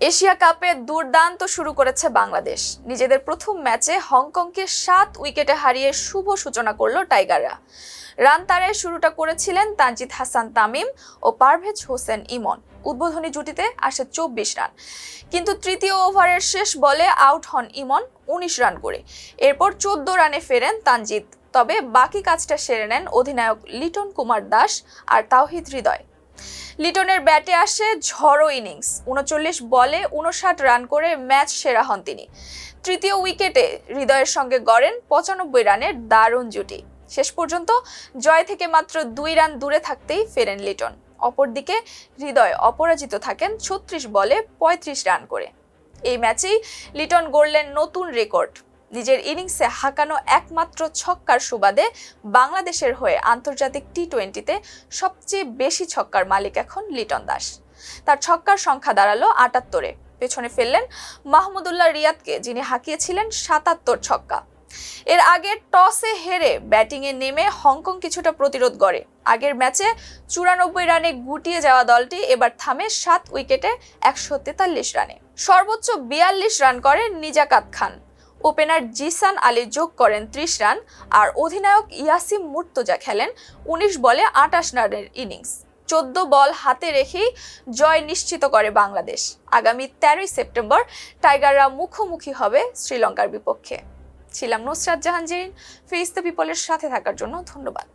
Asia কাপে দুর্দান্ত শুরু করেছে বাংলাদেশ। নিজেদের প্রথম ম্যাচে হংকংকে সাত উইকেটে হারিয়ে শুভ সূচনা করল টাইগাররা। রান তারায় শুরুটা করেছিলেন তানজিদ হাসান তামিম ও পারভেজ হোসেন ইমন। উদ্বোধনী জুটিতে আসে চব্বিশ রান। কিন্তু তৃতীয় ওভারের শেষ বলে আউট হন ইমন উনিশ রান করে। এরপর চোদ্দ রানে ফেরেন তানজিদ। তবে বাকি কাজটা সেরে নেন অধিনায়ক লিটন কুমার দাস আর তাওহিদ হৃদয়। লিটনের ব্যাটে আসে ঝড়ো ইনিংস। উনচল্লিশ বলে উনষাট রান করে ম্যাচ সেরা হন তিনি। তৃতীয় উইকেটে হৃদয়ের সঙ্গে গড়েন পঁচানব্বই রানের দারুণ জুটি। শেষ পর্যন্ত জয় থেকে মাত্র দুই রান দূরে থাকতেই ফেরেন লিটন। অপরদিকে হৃদয় অপরাজিত থাকেন ছত্রিশ বলে পঁয়ত্রিশ রান করে। এই ম্যাচেই লিটন গড়লেন নতুন রেকর্ড। নিজের ইনিংসে হাঁকানো একমাত্র ছক্কার সুবাদে বাংলাদেশের হয়ে আন্তর্জাতিক টি টোয়েন্টিতে সবচেয়ে বেশি ছক্কার মালিক এখন লিটন দাস। তার ছক্কার সংখ্যা দাঁড়াল আটাত্তরে। পেছনে ফেললেন মাহমুদুল্লাহ রিয়াদকে, যিনি হাঁকিয়েছিলেন সাতাত্তর ছক্কা। এর আগে টসে হেরে ব্যাটিংয়ে নেমে হংকং কিছুটা প্রতিরোধ গড়ে। আগের ম্যাচে চুরানব্বই রানে গুটিয়ে যাওয়া দলটি এবার থামে সাত উইকেটে একশো তেতাল্লিশ রানে। সর্বোচ্চ বিয়াল্লিশ রান করেন নিজাকাত খান। ওপেনার জিসান আলী যোগ করেন ত্রিশ রান আর অধিনায়ক ইয়াসিম মুর্তজা খেলেন উনিশ বলে আটাশ রানের ইনিংস। চোদ্দ বল হাতে রেখেই জয় নিশ্চিত করে বাংলাদেশ। আগামী তেরোই সেপ্টেম্বর টাইগাররা মুখোমুখি হবে শ্রীলঙ্কার বিপক্ষে। ছিলাম নুসরাত জাহাঞ্জিন ফেস দ্য পিপলের সাথে থাকার জন্য ধন্যবাদ।